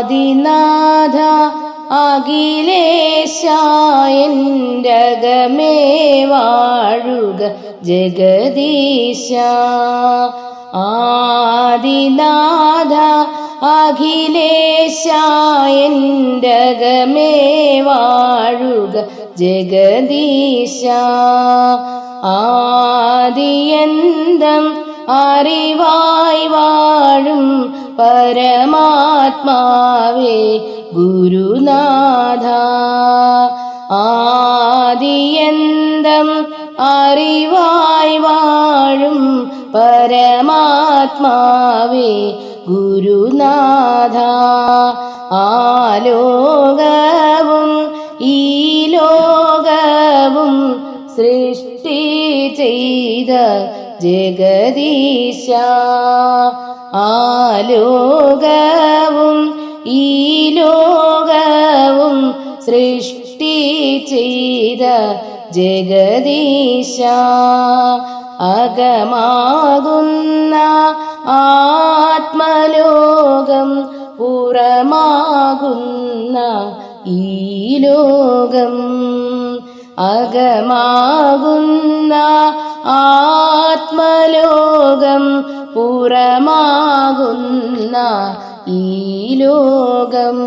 ആദിനാഥ അഖിലേശായന്റകമേ വാഴുക ജഗദീശ. ആദിനാഥ അഖിലേശായന്റകമേ വാഴുക ജഗദീശ. ആദിയന്തം അറിവായി വാഴും പരമാത്മാവേ ഗുരുനാഥ. ആദിയന്തം അറിവായി വാഴും പരമാത്മാവേ ഗുരുനാഥ. ആലോകവും ഈ ലോകവും സൃഷ്ടി ജഗദീശ ആലോകവും ഈ ലോകവും സൃഷ്ടി ചെയ്ത ജഗദീശ. അകമാകുന്ന ആത്മലോകം പുറമാകുന്ന ഈ ലോകം. അകമാകുന്ന ആത്മലോകം പുറമാകുന്ന ഈ ലോകം.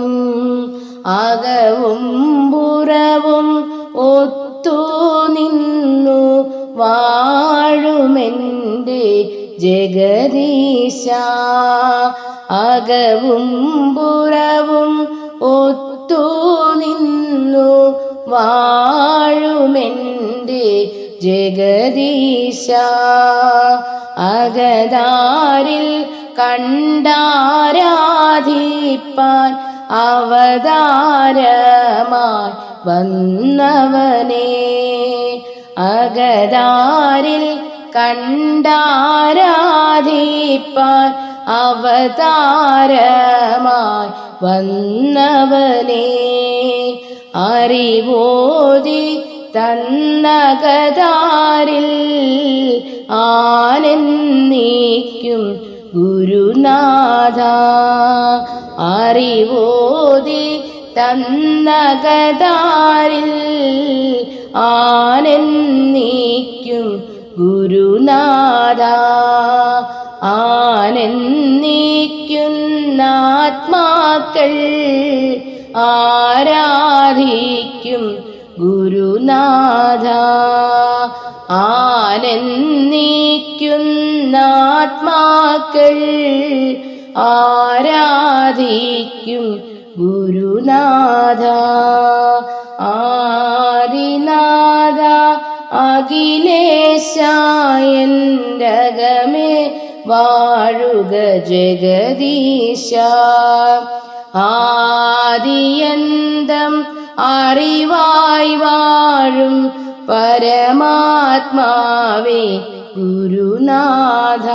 അകവും പുറവും ഒത്തു നിന്നു വാഴുമെന്റെ ജഗദീശ. അകവും പുറവും ഒത്തു നിന്നു വാഴുമെന്റെ ജഗദീശ അകതാരിൽ കണ്ടാരാധിപ്പാൻ അവതാരമായി വന്നവനെ. അകതാരിൽ കണ്ടാരാധിപ്പാൻ അവതാരമായി വന്നവനെ. അറിവോതി തന്നകതാരിൽ ആനന്ദിക്കും ഗുരുനാഥ. അറിവോതി തന്നകതാരിൽ ആനന്ദിക്കും ഗുരുനാഥ. ആനന്ദിക്കുന്ന ആത്മാക്കൾ ആരാധിക്കും ഗുരുനാഥ ആനന്ദിക്കുന്നാത്മാക്കൾ ആരാധിക്കും ഗുരുനാഥ. ആദിനാഥ അഖിലേശായന്റകമേ വാഴുക ജഗദീശ. ആദിയന്തം അറിവായി വാഴും പരമാത്മാവേ ഗുരുനാഥ.